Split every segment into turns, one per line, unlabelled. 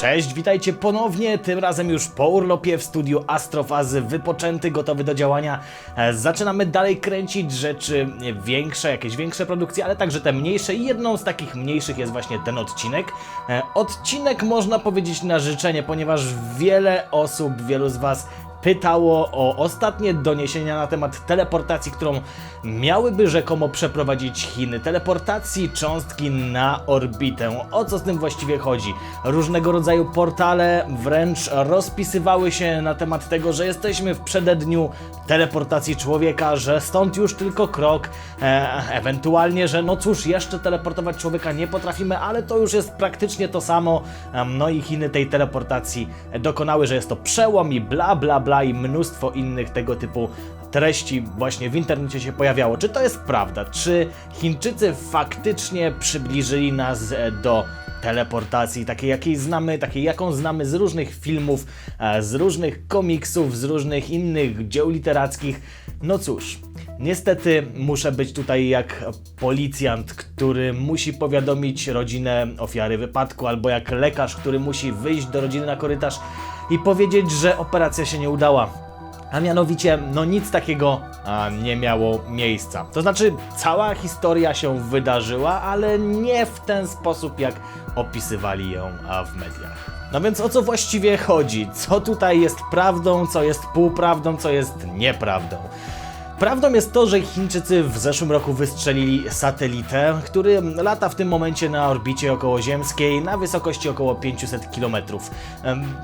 Cześć, witajcie ponownie, tym razem już po urlopie w studiu Astrofazy, wypoczęty, gotowy do działania. E, Zaczynamy dalej kręcić rzeczy większe, jakieś większe produkcje, ale także te mniejsze i jedną z takich mniejszych jest właśnie ten odcinek. E, Odcinek można powiedzieć na życzenie, ponieważ wiele osób, wielu z Was pytało o ostatnie doniesienia na temat teleportacji, którą miałyby rzekomo przeprowadzić Chiny. Teleportacji cząstki na orbitę. O co z tym właściwie chodzi? Różnego rodzaju portale wręcz rozpisywały się na temat tego, że jesteśmy w przededniu teleportacji człowieka, że stąd już tylko krok, e, ewentualnie, że no cóż, jeszcze teleportować człowieka nie potrafimy, ale to już jest praktycznie to samo. Em, No i Chiny tej teleportacji dokonały, że jest to przełom i bla bla bla i mnóstwo innych tego typu treści właśnie w internecie się pojawiało. Czy to jest prawda? Czy Chińczycy faktycznie przybliżyli nas e, do teleportacji, takiej jakiej znamy, takiej jaką znamy z różnych filmów, e, z różnych komiksów, z różnych innych dzieł literackich. No cóż, niestety muszę być tutaj jak policjant, który musi powiadomić rodzinę ofiary wypadku, albo jak lekarz, który musi wyjść do rodziny na korytarz i powiedzieć, że operacja się nie udała. A mianowicie, no nic takiego a, nie miało miejsca. To znaczy, cała historia się wydarzyła, ale nie w ten sposób, jak opisywali ją a, w mediach. No więc o co właściwie chodzi? Co tutaj jest prawdą, co jest półprawdą, co jest nieprawdą? Prawdą jest to, że Chińczycy w zeszłym roku wystrzelili satelitę, który lata w tym momencie na orbicie okołoziemskiej na wysokości około 500 km.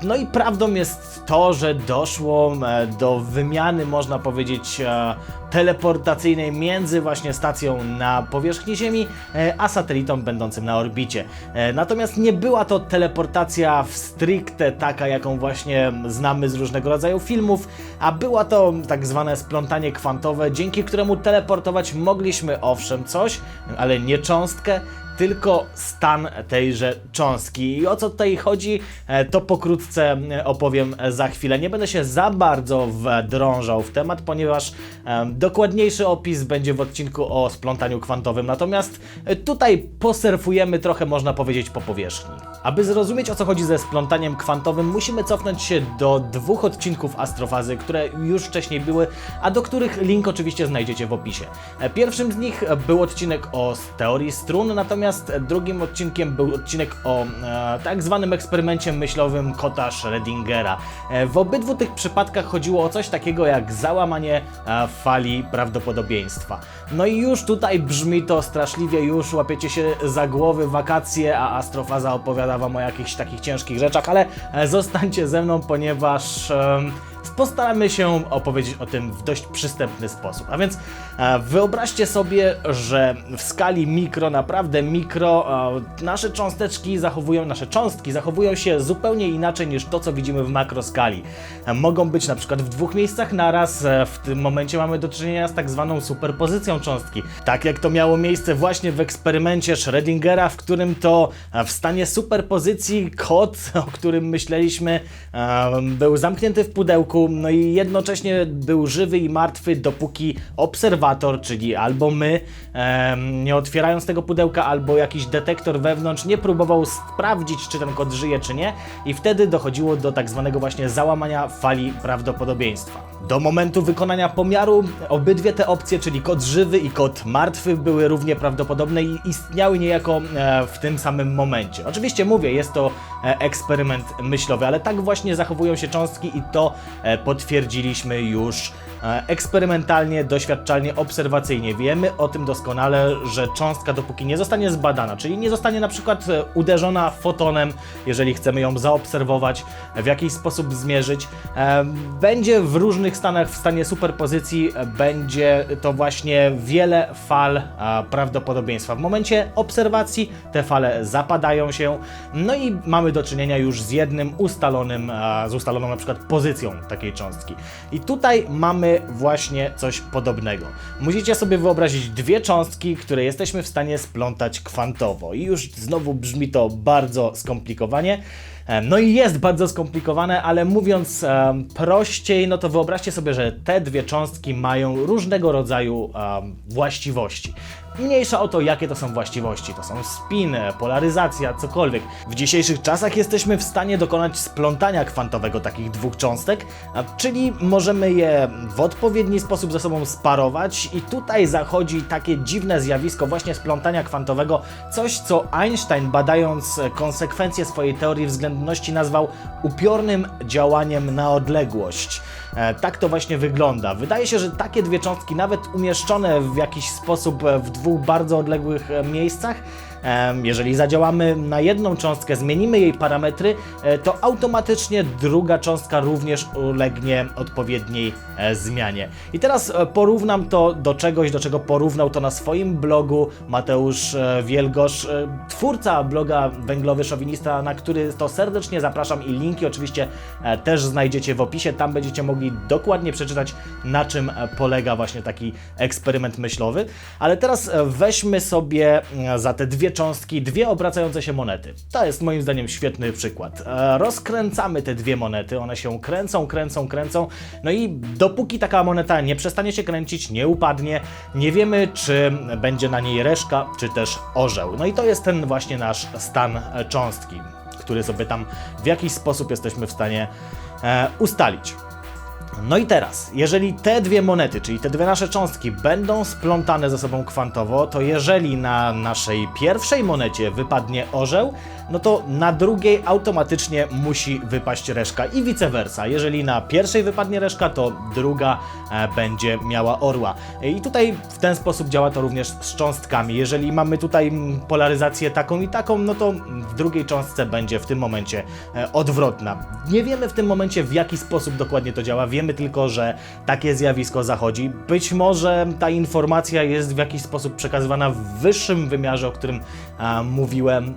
No i prawdą jest to, że doszło e, do wymiany, można powiedzieć, e, teleportacyjnej między właśnie stacją na powierzchni Ziemi, e, a satelitą będącym na orbicie. Natomiast nie była to teleportacja w stricte taka, jaką właśnie znamy z różnego rodzaju filmów, a była to tak zwane splątanie kwantowe, dzięki któremu teleportować mogliśmy owszem coś, ale nie cząstkę, tylko stan tejże cząstki. I o co tutaj chodzi, e, to pokrótce e, opowiem e, za chwilę. Nie będę się za bardzo wdrążał w temat, ponieważ dokładniejszy opis będzie w odcinku o splątaniu kwantowym. Natomiast tutaj posurfujemy trochę, można powiedzieć, po powierzchni. Aby zrozumieć o co chodzi ze splątaniem kwantowym, musimy cofnąć się do dwóch odcinków Astrofazy, które już wcześniej były, a do których link oczywiście znajdziecie w opisie. Pierwszym z nich był odcinek o teorii strun, natomiast drugim odcinkiem był odcinek o e, tak zwanym eksperymencie myślowym kota Schrödingera. E, w obydwu tych przypadkach chodziło o coś takiego jak załamanie e, fali prawdopodobieństwa. No i już tutaj brzmi to straszliwie, już łapiecie się za głowy wakacje, a Astrofaza opowiada wam o jakichś takich ciężkich rzeczach, ale e, zostańcie ze mną, ponieważ... em, Postaramy się opowiedzieć o tym w dość przystępny sposób. A więc e, wyobraźcie sobie, że w skali mikro, naprawdę mikro, e, nasze cząsteczki zachowują, nasze cząstki zachowują się zupełnie inaczej niż to, co widzimy w makroskali. E, mogą być na przykład w dwóch miejscach naraz, w tym momencie mamy do czynienia z tak zwaną superpozycją cząstki. Tak jak to miało miejsce właśnie w eksperymencie Schrödingera, w którym to w stanie superpozycji kod, o którym myśleliśmy, był zamknięty w pudełku, no i jednocześnie był żywy i martwy, dopóki obserwator, czyli albo my, em, nie otwierając tego pudełka, albo jakiś detektor wewnątrz nie próbował sprawdzić, czy ten kod żyje, czy nie, i wtedy dochodziło do tak zwanego właśnie załamania fali prawdopodobieństwa. Do momentu wykonania pomiaru obydwie te opcje, czyli kod żywy i kod martwy, były równie prawdopodobne i istniały niejako e, w tym samym momencie. Oczywiście mówię, jest to e, eksperyment myślowy, ale tak właśnie zachowują się cząstki i to e, potwierdziliśmy już e, eksperymentalnie, doświadczalnie, obserwacyjnie. Wiemy o tym doskonale, że cząstka dopóki nie zostanie zbadana, czyli nie zostanie na przykład e, uderzona fotonem, jeżeli chcemy ją zaobserwować, w jakiś sposób zmierzyć, e, będzie w różnych stanach, w stanie superpozycji, e, będzie to właśnie wiele fal prawdopodobieństwa. W momencie obserwacji te fale zapadają się, no i mamy do czynienia już z jednym ustalonym, z ustaloną na przykład pozycją takiej cząstki. I tutaj mamy właśnie coś podobnego. Musicie sobie wyobrazić dwie cząstki, które jesteśmy w stanie splątać kwantowo. I już znowu brzmi to bardzo skomplikowanie. Em, No i jest bardzo skomplikowane, ale mówiąc em, prościej, no to wyobraźcie sobie, że te dwie cząstki mają różnego rodzaju em, właściwości. Mniejsza o to, jakie to są właściwości. To są spin, polaryzacja, cokolwiek. W dzisiejszych czasach jesteśmy w stanie dokonać splątania kwantowego takich dwóch cząstek, czyli możemy je w odpowiedni sposób ze sobą sparować i tutaj zachodzi takie dziwne zjawisko właśnie splątania kwantowego, coś co Einstein badając konsekwencje swojej teorii względności nazwał upiornym działaniem na odległość. E, Tak to właśnie wygląda. Wydaje się, że takie dwie cząstki, nawet umieszczone w jakiś sposób e, w dwóch bardzo odległych e, miejscach, jeżeli zadziałamy na jedną cząstkę, zmienimy jej parametry, e, to automatycznie druga cząstka również ulegnie odpowiedniej e, zmianie. I teraz e, porównam to do czegoś, do czego porównał to na swoim blogu Mateusz Wielgosz, twórca bloga Węglowy Szowinista, na który to serdecznie zapraszam i linki oczywiście też znajdziecie w opisie. Tam będziecie mogli dokładnie przeczytać, na czym polega właśnie taki eksperyment myślowy. Ale teraz weźmy sobie e, za te dwie cząstki dwie obracające się monety. To jest moim zdaniem świetny przykład. E, Rozkręcamy te dwie monety, one się kręcą, kręcą, kręcą. No i dopóki taka moneta nie przestanie się kręcić, nie upadnie, nie wiemy, czy będzie na niej reszka, czy też orzeł. No i to jest ten właśnie nasz stan e, cząstki, który sobie tam w jakiś sposób jesteśmy w stanie e, ustalić. No i teraz, jeżeli te dwie monety, czyli te dwie nasze cząstki będą splątane ze sobą kwantowo, to jeżeli na naszej pierwszej monecie wypadnie orzeł, no to na drugiej automatycznie musi wypaść reszka i vice versa. Jeżeli na pierwszej wypadnie reszka, to druga e, będzie miała orła. I tutaj w ten sposób działa to również z cząstkami. Jeżeli mamy tutaj polaryzację taką i taką, no to w drugiej cząstce będzie w tym momencie e, odwrotna. Nie wiemy w tym momencie w jaki sposób dokładnie to działa, wiemy tylko, że takie zjawisko zachodzi. Być może ta informacja jest w jakiś sposób przekazywana w wyższym wymiarze, o którym e, mówiłem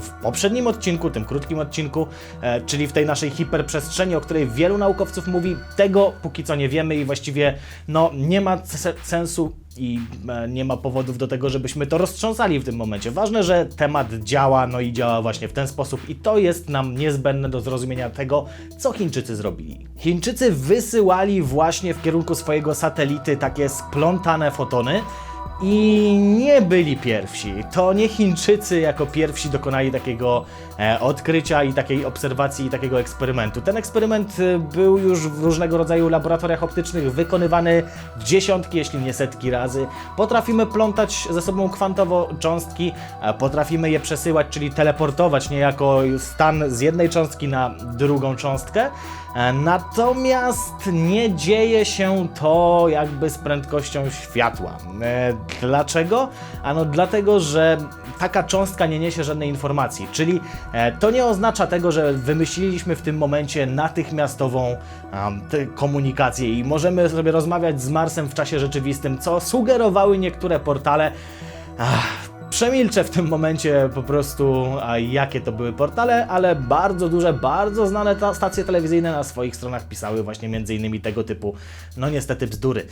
w poprzednim odcinku, tym krótkim odcinku, e, czyli w tej naszej hiperprzestrzeni, o której wielu naukowców mówi, tego póki co nie wiemy i właściwie no, nie ma se- sensu i e, nie ma powodów do tego, żebyśmy to roztrząsali w tym momencie. Ważne, że temat działa, no i działa właśnie w ten sposób i to jest nam niezbędne do zrozumienia tego, co Chińczycy zrobili. Chińczycy wysyłali właśnie w kierunku swojego satelity takie splątane fotony, i nie byli pierwsi. To nie Chińczycy jako pierwsi dokonali takiego e, odkrycia i takiej obserwacji i takiego eksperymentu. Ten eksperyment e, był już w różnego rodzaju laboratoriach optycznych wykonywany dziesiątki, jeśli nie setki razy. Potrafimy plątać ze sobą kwantowo cząstki, e, potrafimy je przesyłać, czyli teleportować niejako stan z jednej cząstki na drugą cząstkę. E, Natomiast nie dzieje się to jakby z prędkością światła. E, Dlaczego? Ano dlatego, że taka cząstka nie niesie żadnej informacji, czyli e, to nie oznacza tego, że wymyśliliśmy w tym momencie natychmiastową komunikację i możemy sobie rozmawiać z Marsem w czasie rzeczywistym, co sugerowały niektóre portale. Ach, Przemilczę w tym momencie po prostu, a jakie to były portale, ale bardzo duże, bardzo znane ta stacje telewizyjne na swoich stronach pisały właśnie między innymi tego typu, no niestety bzdury.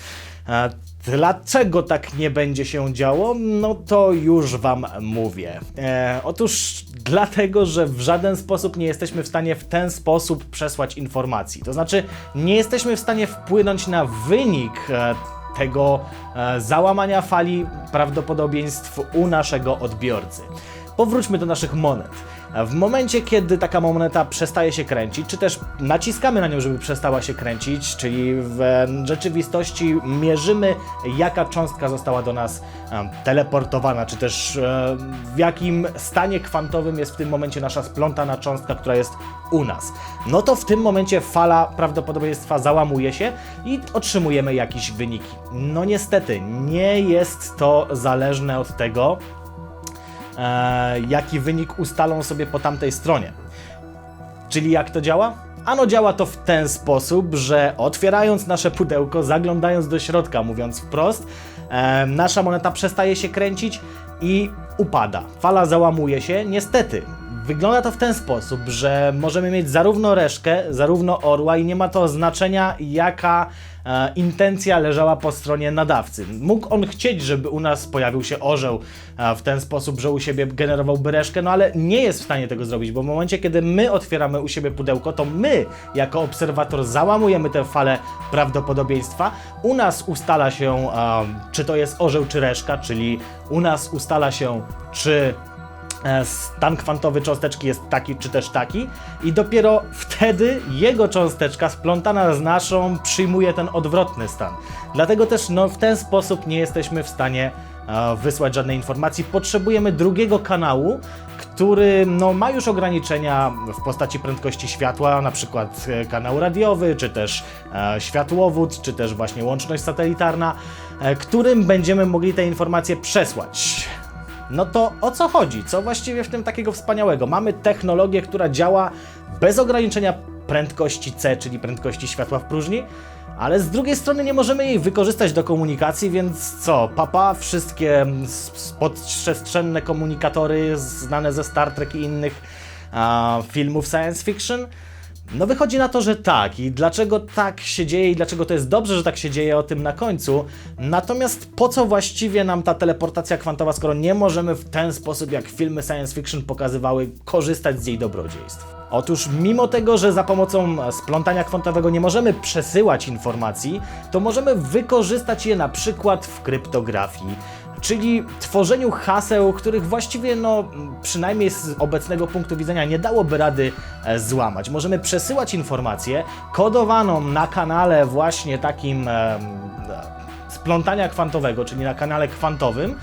A dlaczego tak nie będzie się działo? No to już Wam mówię. E, otóż dlatego, że w żaden sposób nie jesteśmy w stanie w ten sposób przesłać informacji. To znaczy, nie jesteśmy w stanie wpłynąć na wynik e, tego e, załamania fali prawdopodobieństw u naszego odbiorcy. Powróćmy do naszych monet. W momencie, kiedy taka moneta przestaje się kręcić, czy też naciskamy na nią, żeby przestała się kręcić, czyli w rzeczywistości mierzymy, jaka cząstka została do nas teleportowana, czy też w jakim stanie kwantowym jest w tym momencie nasza splątana cząstka, która jest u nas. No to w tym momencie fala prawdopodobieństwa załamuje się i otrzymujemy jakieś wyniki. No niestety, nie jest to zależne od tego, e, jaki wynik ustalą sobie po tamtej stronie. Czyli jak to działa? Ano działa to w ten sposób, że otwierając nasze pudełko, zaglądając do środka, mówiąc wprost, e, nasza moneta przestaje się kręcić i upada. Fala załamuje się. Niestety, wygląda to w ten sposób, że możemy mieć zarówno reszkę, zarówno orła i nie ma to znaczenia jaka e, intencja leżała po stronie nadawcy. Mógł on chcieć, żeby u nas pojawił się orzeł e, w ten sposób, że u siebie generowałby reszkę, no ale nie jest w stanie tego zrobić, bo w momencie, kiedy my otwieramy u siebie pudełko, to my, jako obserwator, załamujemy tę falę prawdopodobieństwa. U nas ustala się, e, czy to jest orzeł, czy reszka, czyli u nas ustala się, czy stan kwantowy cząsteczki jest taki czy też taki i dopiero wtedy jego cząsteczka splątana z naszą przyjmuje ten odwrotny stan. Dlatego też no, w ten sposób nie jesteśmy w stanie e, wysłać żadnej informacji. Potrzebujemy drugiego kanału, który no, ma już ograniczenia w postaci prędkości światła, na przykład e, kanał radiowy, czy też e, światłowód, czy też właśnie łączność satelitarna, e, którym będziemy mogli te informacje przesłać. No to o co chodzi? Co właściwie w tym takiego wspaniałego? Mamy technologię, która działa bez ograniczenia prędkości C, czyli prędkości światła w próżni, ale z drugiej strony nie możemy jej wykorzystać do komunikacji, więc co? Papa, wszystkie podprzestrzenne komunikatory znane ze Star Trek i innych a, filmów science fiction? No wychodzi na to, że tak. I dlaczego tak się dzieje i dlaczego to jest dobrze, że tak się dzieje o tym na końcu. Natomiast po co właściwie nam ta teleportacja kwantowa, skoro nie możemy w ten sposób, jak filmy science fiction pokazywały, korzystać z jej dobrodziejstw? Otóż mimo tego, że za pomocą splątania kwantowego nie możemy przesyłać informacji, to możemy wykorzystać je na przykład w kryptografii, czyli tworzeniu haseł, których właściwie, no, przynajmniej z obecnego punktu widzenia, nie dałoby rady e, złamać. Możemy przesyłać informację kodowaną na kanale właśnie takim e, splątania kwantowego, czyli na kanale kwantowym.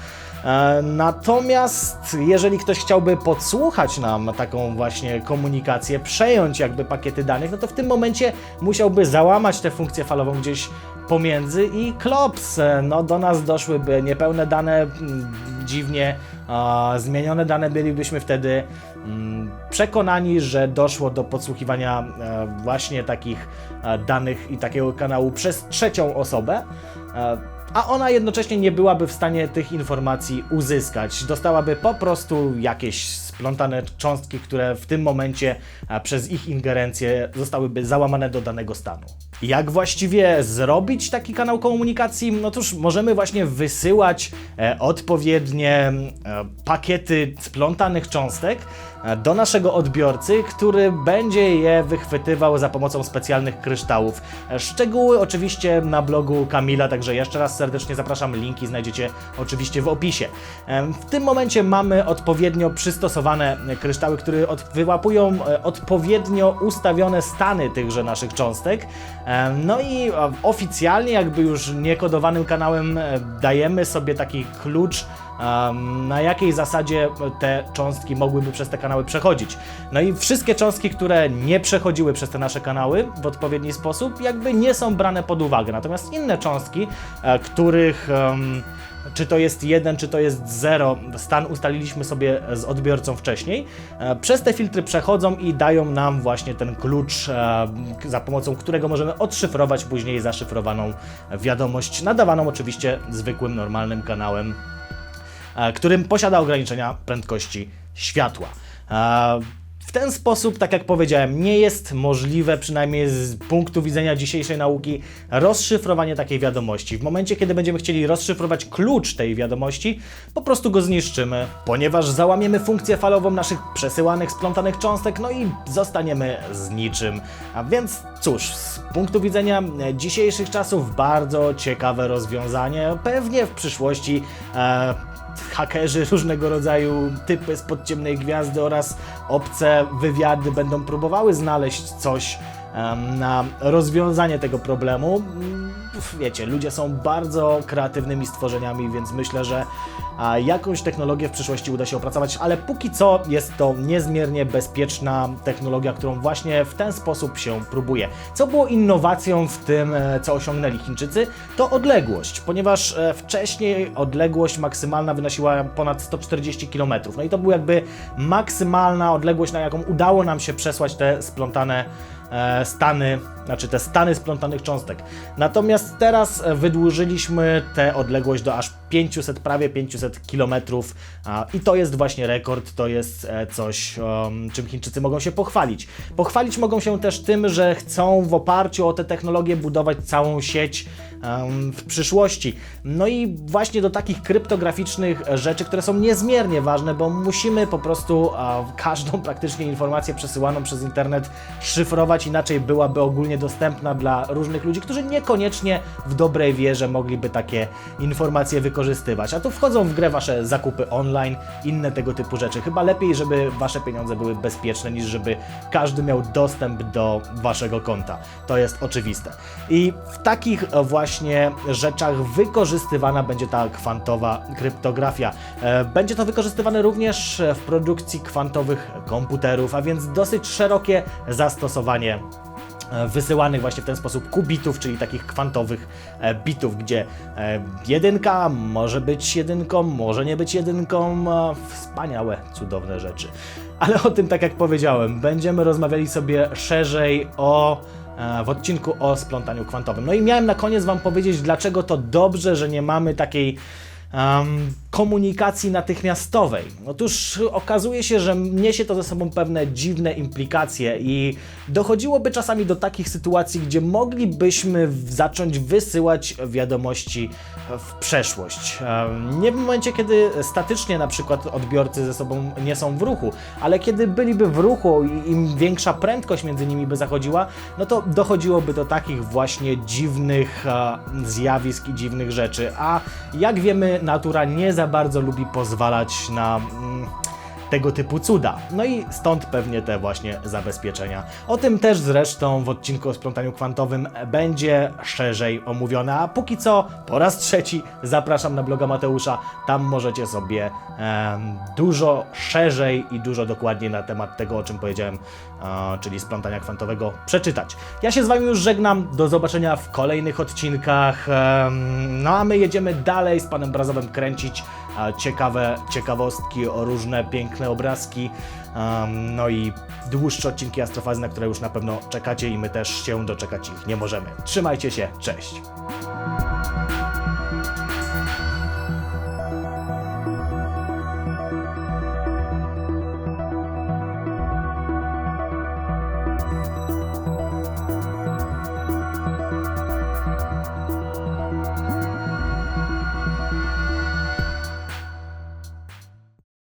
E, Natomiast jeżeli ktoś chciałby podsłuchać nam taką właśnie komunikację, przejąć jakby pakiety danych, no to w tym momencie musiałby załamać tę funkcję falową gdzieś pomiędzy i klops. E, No do nas doszłyby niepełne dane, mm, dziwnie zmienione dane, bylibyśmy wtedy mm, przekonani, że doszło do podsłuchiwania e, właśnie takich danych i takiego kanału przez trzecią osobę. A ona jednocześnie nie byłaby w stanie tych informacji uzyskać. Dostałaby po prostu jakieś splątane cząstki, które w tym momencie przez ich ingerencję zostałyby załamane do danego stanu. Jak właściwie zrobić taki kanał komunikacji? No cóż, możemy właśnie wysyłać e, odpowiednie e, pakiety splątanych cząstek do naszego odbiorcy, który będzie je wychwytywał za pomocą specjalnych kryształów. E, Szczegóły oczywiście na blogu Kamila, także jeszcze raz serdecznie zapraszam, linki znajdziecie oczywiście w opisie. E, W tym momencie mamy odpowiednio przystosowane kryształy, które wyłapują e, odpowiednio ustawione stany tychże naszych cząstek. E, No i e, oficjalnie, jakby już niekodowanym kanałem, e, dajemy sobie taki klucz na jakiej zasadzie te cząstki mogłyby przez te kanały przechodzić. No i wszystkie cząstki, które nie przechodziły przez te nasze kanały w odpowiedni sposób, jakby nie są brane pod uwagę. Natomiast inne cząstki, e, których czy to jest 1, czy to jest 0, stan ustaliliśmy sobie z odbiorcą wcześniej. E, Przez te filtry przechodzą i dają nam właśnie ten klucz, e, za pomocą którego możemy odszyfrować później zaszyfrowaną wiadomość, nadawaną oczywiście zwykłym, normalnym kanałem którym posiada ograniczenia prędkości światła. E, W ten sposób, tak jak powiedziałem, nie jest możliwe, przynajmniej z punktu widzenia dzisiejszej nauki, rozszyfrowanie takiej wiadomości. W momencie, kiedy będziemy chcieli rozszyfrować klucz tej wiadomości, po prostu go zniszczymy, ponieważ załamiemy funkcję falową naszych przesyłanych, splątanych cząstek, no i zostaniemy z niczym. A więc cóż, z punktu widzenia e, dzisiejszych czasów, bardzo ciekawe rozwiązanie. Pewnie w przyszłości. E, hakerzy różnego rodzaju typy z podciemnej gwiazdy oraz obce wywiady będą próbowały znaleźć coś na rozwiązanie tego problemu. Wiecie, ludzie są bardzo kreatywnymi stworzeniami, więc myślę, że jakąś technologię w przyszłości uda się opracować, ale póki co jest to niezmiernie bezpieczna technologia, którą właśnie w ten sposób się próbuje. Co było innowacją w tym, e, co osiągnęli Chińczycy, to odległość, ponieważ e, wcześniej odległość maksymalna wynosiła ponad 140 km. No i to była jakby maksymalna odległość, na jaką udało nam się przesłać te splątane stany, znaczy te stany splątanych cząstek. Natomiast teraz e, wydłużyliśmy tę odległość do aż 500, prawie 500 kilometrów a, i to jest właśnie rekord, to jest e, coś, em, czym Chińczycy mogą się pochwalić. Pochwalić mogą się też tym, że chcą w oparciu o tę technologię budować całą sieć w przyszłości. No i właśnie do takich kryptograficznych rzeczy, które są niezmiernie ważne, bo musimy po prostu każdą praktycznie informację przesyłaną przez internet szyfrować, inaczej byłaby ogólnie dostępna dla różnych ludzi, którzy niekoniecznie w dobrej wierze mogliby takie informacje wykorzystywać. A tu wchodzą w grę wasze zakupy online, inne tego typu rzeczy. Chyba lepiej, żeby wasze pieniądze były bezpieczne, niż żeby każdy miał dostęp do waszego konta. To jest oczywiste. I w takich e, właśnie rzeczach wykorzystywana będzie ta kwantowa kryptografia. E, Będzie to wykorzystywane również w produkcji kwantowych komputerów, a więc dosyć szerokie zastosowanie wysyłanych właśnie w ten sposób kubitów, czyli takich kwantowych e, bitów, gdzie e, jedynka może być jedynką, może nie być jedynką. e, Wspaniałe, cudowne rzeczy. Ale o tym, tak jak powiedziałem, będziemy rozmawiali sobie szerzej o e, w odcinku o splątaniu kwantowym. No i miałem na koniec Wam powiedzieć, dlaczego to dobrze, że nie mamy takiej em, komunikacji natychmiastowej. Otóż okazuje się, że niesie to ze sobą pewne dziwne implikacje i dochodziłoby czasami do takich sytuacji, gdzie moglibyśmy zacząć wysyłać wiadomości w przeszłość. Em, Nie w momencie, kiedy statycznie na przykład odbiorcy ze sobą nie są w ruchu, ale kiedy byliby w ruchu i im większa prędkość między nimi by zachodziła, no to dochodziłoby do takich właśnie dziwnych e, zjawisk i dziwnych rzeczy. A jak wiemy, natura nie za bardzo lubi pozwalać na. Tego typu cuda. No i stąd pewnie te właśnie zabezpieczenia. O tym też zresztą w odcinku o splątaniu kwantowym będzie szerzej omówione, a póki co po raz trzeci zapraszam na bloga Mateusza. Tam możecie sobie em, dużo szerzej i dużo dokładniej na temat tego, o czym powiedziałem, e, czyli splątania kwantowego, przeczytać. Ja się z Wami już żegnam, do zobaczenia w kolejnych odcinkach. em, no a my jedziemy dalej z Panem Brazowem kręcić ciekawe ciekawostki o różne piękne obrazki. no i dłuższe odcinki Astrofazy, na które już na pewno czekacie i my też się doczekać ich nie możemy. Trzymajcie się, cześć!